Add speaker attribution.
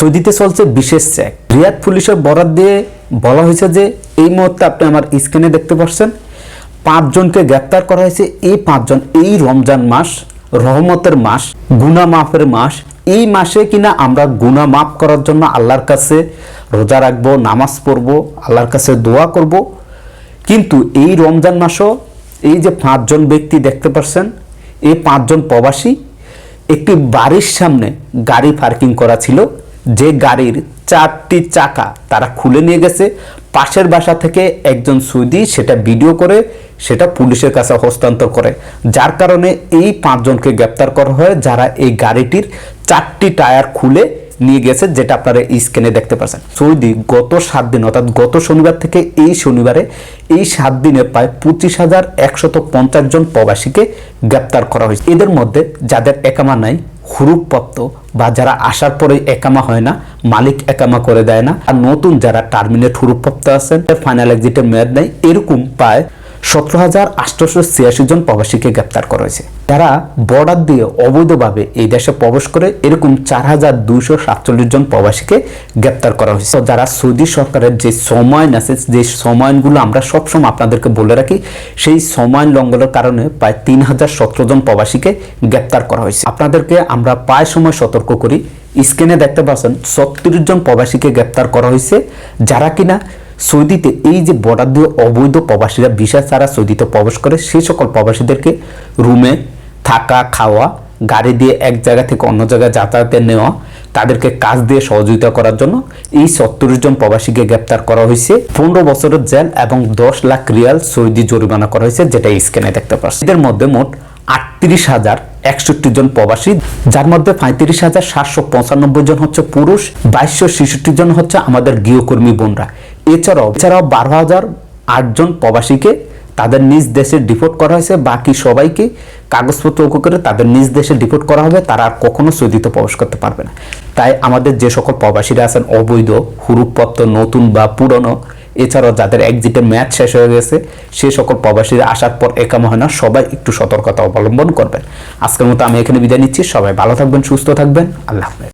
Speaker 1: সৌদিতে চলছে বিশেষ চেক রিয়াদ পুলিশের বরাদ দিয়ে বলা হয়েছে যে, এই মুহূর্তে আপনি আমার স্ক্রিনে দেখতে পাচ্ছেন, পাঁচজনকে গ্রেপ্তার করা হয়েছে এই পাঁচজন। এই রমজান মাস, রহমতের মাস গুনা মাফের মাস, এই মাসে কিনা আমরা গুনা মাফ করার জন্য আল্লাহর কাছে রোজা রাখব, নামাজ পড়ব, আল্লাহর কাছে দোয়া করব। কিন্তু এই রমজান মাসও এই যে পাঁচজন ব্যক্তি দেখতে পাচ্ছেন, এই পাঁচজন প্রবাসী, একটি বাড়ির সামনে গাড়ি পার্কিং করা ছিল। যে গাড়ির চারটি চাকা তারা খুলে নিয়ে গেছে, পাশের বাসা থেকে একজন সুইদি সেটা ভিডিও করে, সেটা পুলিশের কাছে হস্তান্তর করে। যার কারণে এই পাঁচজনকে গ্রেপ্তার করা হয়, যারা এই গাড়িটির চারটি টায়ার খুলে নিয়ে গেছে, যেটা আপনারা স্ক্রিনে দেখতে পাচ্ছেন। সৌদি গত সাত দিন, অর্থাৎ গত শনিবার থেকে এই শনিবারে, এই সাত দিনে প্রায় পঁচিশ হাজার একশত পঞ্চাশ জন প্রবাসীকে গ্রেপ্তার করা হয়েছে। এদের মধ্যে যাদের একামা নাই হুরুপপ্রাপ্ত বা যারা আসার পরে একামা হয় না, মালিক একামা করে দেয় না। আর নতুন যারা টার্মিনেট হুরুপপ্রাপ্ত আছেন ফাইনাল এক্সিটের মেয়াদ নেই এরকম প্রায় সতেরো হাজার আটশোশো ছিয়াশি জন প্রবাসীকে গ্রেপ্তার করা হয়েছে। যারা বর্ডার দিয়ে অবৈধভাবে এই দেশে প্রবেশ করে, এরকম চার হাজার দুইশো সাতচল্লিশ জন প্রবাসীকে গ্রেপ্তার করা হয়েছে। যারা সৌদি সরকারের যে সময়ন আছে, যে সময়নগুলো আমরা সবসময় আপনাদেরকে বলে রাখি, সেই সময়ন লঙ্ঘনের কারণে প্রায় তিন হাজার সতেরো জন প্রবাসীকে গ্রেপ্তার করা হয়েছে। আপনাদেরকে আমরা প্রায় সময় সতর্ক করি, স্ক্রিনে দেখতে পাচ্ছেন ছত্রিশ জন প্রবাসীকে গ্রেপ্তার করা হয়েছে। যারা কিনা সৌদিতে এই যে বর্ডার দিয়ে অবৈধ প্রবাসীরা, ভিসা ছাড়া সৌদিতে প্রবেশ করে, সেই সকল প্রবাসীদেরকে রুমে থাকা, খাওয়া, গাড়ি দিয়ে এক জায়গা থেকে অন্য জায়গায় যাতায়াতে নেওয়া, তাদেরকে কাজ দিয়ে সহযোগিতা করার জন্য এই সত্তর জন প্রবাসীকে গ্রেপ্তার করা হয়েছে। পনেরো বছরের জেল এবং দশ লাখ রিয়াল সৌদি জরিমানা করা হয়েছে, যেটা স্ক্যানে দেখতে পাচ্ছি। এদের মধ্যে মোট আটত্রিশ হাজার একষট্টি জন প্রবাসী, যার মধ্যে পঁয়ত্রিশ হাজার সাতশো পঁচানব্বই জন হচ্ছে পুরুষ, বাইশশো ছেষট্টি জন হচ্ছে আমাদের গৃহকর্মী বোনরা। এছাড়াও এছাড়াও বারো হাজার আটজন প্রবাসীকে তাদের নিজ দেশে ডিপোর্ট করা হয়েছে, বাকি সবাইকে কাগজপত্র করে তাদের নিজ দেশে ডিপোর্ট করা হবে, তারা আর কখনো সৌদিতে প্রবেশ করতে পারবে না। তাই আমাদের যে সকল প্রবাসীরা আছেন, অবৈধ, হুরুপপত্র, নতুন বা পুরনো, এছাড়াও যাদের এক্সিটের ম্যাচ শেষ হয়ে গেছে, সে সকল প্রবাসীরা আসার পর একাম হয় না, সবাই একটু সতর্কতা অবলম্বন করবেন। আজকের মতো আমি এখানে বিদায় নিচ্ছি, সবাই ভালো থাকবেন, সুস্থ থাকবেন, আল্লাহ হাফেজ।